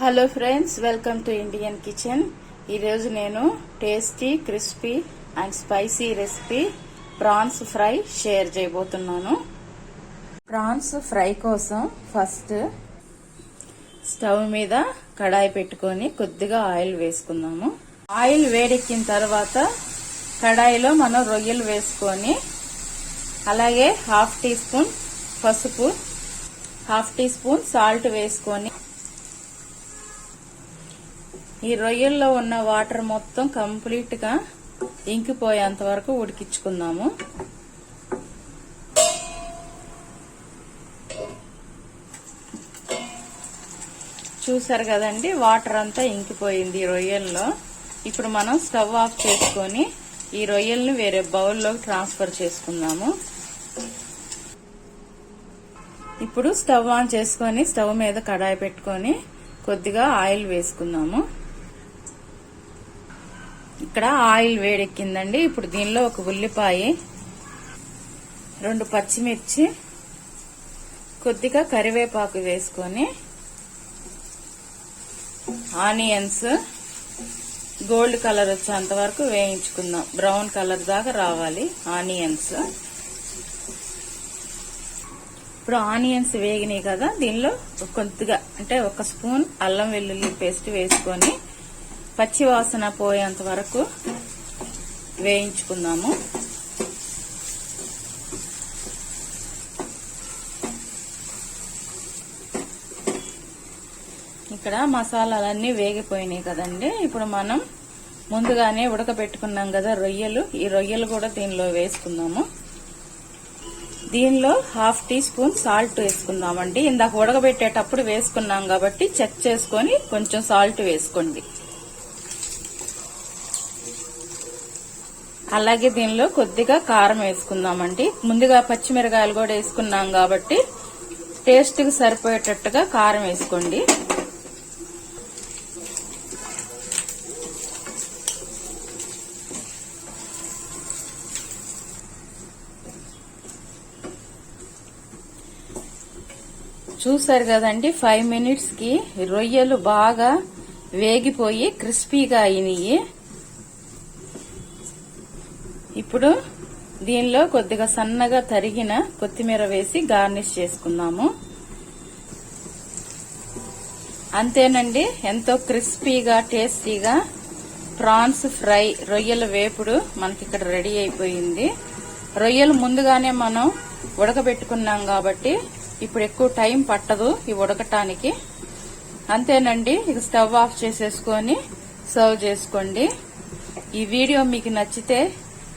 Hello friends welcome to Indian kitchen ఈరోజు నేను tasty crispy and spicy recipe prawns fry share చేయబోతున్నాను. Prawns fry కోసం first stove మీద కడాయి పెట్టుకొని కొద్దిగా ఆయిల్ వేసుకుందాము. ఆయిల్ వేడెక్కిన తర్వాత కడాయిలో మనం రొయ్యలు వేసుకొని అలాగే హాఫ్ టీ స్పూన్ పసుపు హాఫ్ టీ స్పూన్ సాల్ట్ వేసుకొని ఈ రొయ్యల్లో ఉన్న వాటర్ మొత్తం కంప్లీట్గా ఇంకిపోయేంత వరకు ఉడికించుకుందాము. చూసారు కదండి వాటర్ అంతా ఇంకిపోయింది ఈ రొయ్యల్లో. ఇప్పుడు మనం స్టవ్ ఆఫ్ చేసుకొని ఈ రొయ్యల్ని వేరే బౌల్లోకి ట్రాన్స్ఫర్ చేసుకుందాము. ఇప్పుడు స్టవ్ ఆన్ చేసుకొని స్టవ్ మీద కడాయి పెట్టుకొని కొద్దిగా ఆయిల్ వేసుకుందాము. ఇక్కడ ఆయిల్ వేడెక్కిందండి. ఇప్పుడు దీనిలో ఒక ఉల్లిపాయ రెండు పచ్చిమిర్చి కొద్దిగా కరివేపాకు వేసుకొని ఆనియన్స్ గోల్డ్ కలర్ వచ్చేంత వరకు వేయించుకుందాం. బ్రౌన్ కలర్ దాకా రావాలి ఆనియన్స్. ఇప్పుడు ఆనియన్స్ వేగినాయి కదా దీనిలో కొద్దిగా అంటే ఒక స్పూన్ అల్లం వెల్లుల్లి పేస్ట్ వేసుకొని పచ్చి వాసన పోయేంత వరకు వేయించుకుందాము. ఇక్కడ మసాలాలన్నీ వేగిపోయినాయి కదండి. ఇప్పుడు మనం ముందుగానే ఉడకబెట్టుకున్నాం కదా రొయ్యలు. ఈ రొయ్యలు కూడా దీనిలో వేసుకుందాము. దీనిలో హాఫ్ టీ స్పూన్ సాల్ట్ వేసుకుందామండి. ఇందాక ఉడకబెట్టేటప్పుడు వేసుకున్నాం కాబట్టి చెక్ చేసుకొని కొంచెం సాల్ట్ వేసుకోండి. అలాగే దీనిలో కొద్దిగా కారం వేసుకుందామండి. ముందుగా పచ్చిమిరకాయలు కూడా వేసుకున్నాం కాబట్టి టేస్ట్కి సరిపోయేటట్టుగా కారం వేసుకోండి. చూసారు కదండి ఫైవ్ మినిట్స్కి రొయ్యలు బాగా వేగిపోయి క్రిస్పీగా అయినాయి. ఇప్పుడు దీనిలో కొద్దిగా సన్నగా తరిగిన కొత్తిమీర వేసి గార్నిష్ చేసుకుందాము. అంతేనండి ఎంతో క్రిస్పీగా టేస్టీగా ప్రాన్స్ ఫ్రై రొయ్యల వేపుడు మనకి ఇక్కడ రెడీ అయిపోయింది. రొయ్యలు ముందుగానే మనం ఉడకబెట్టుకున్నాం కాబట్టి ఇప్పుడు ఎక్కువ టైం పట్టదు ఈ ఉడకటానికి. అంతేనండి ఇక స్టవ్ ఆఫ్ చేసేసుకొని సర్వ్ చేసుకోండి. ఈ వీడియో మీకు నచ్చితే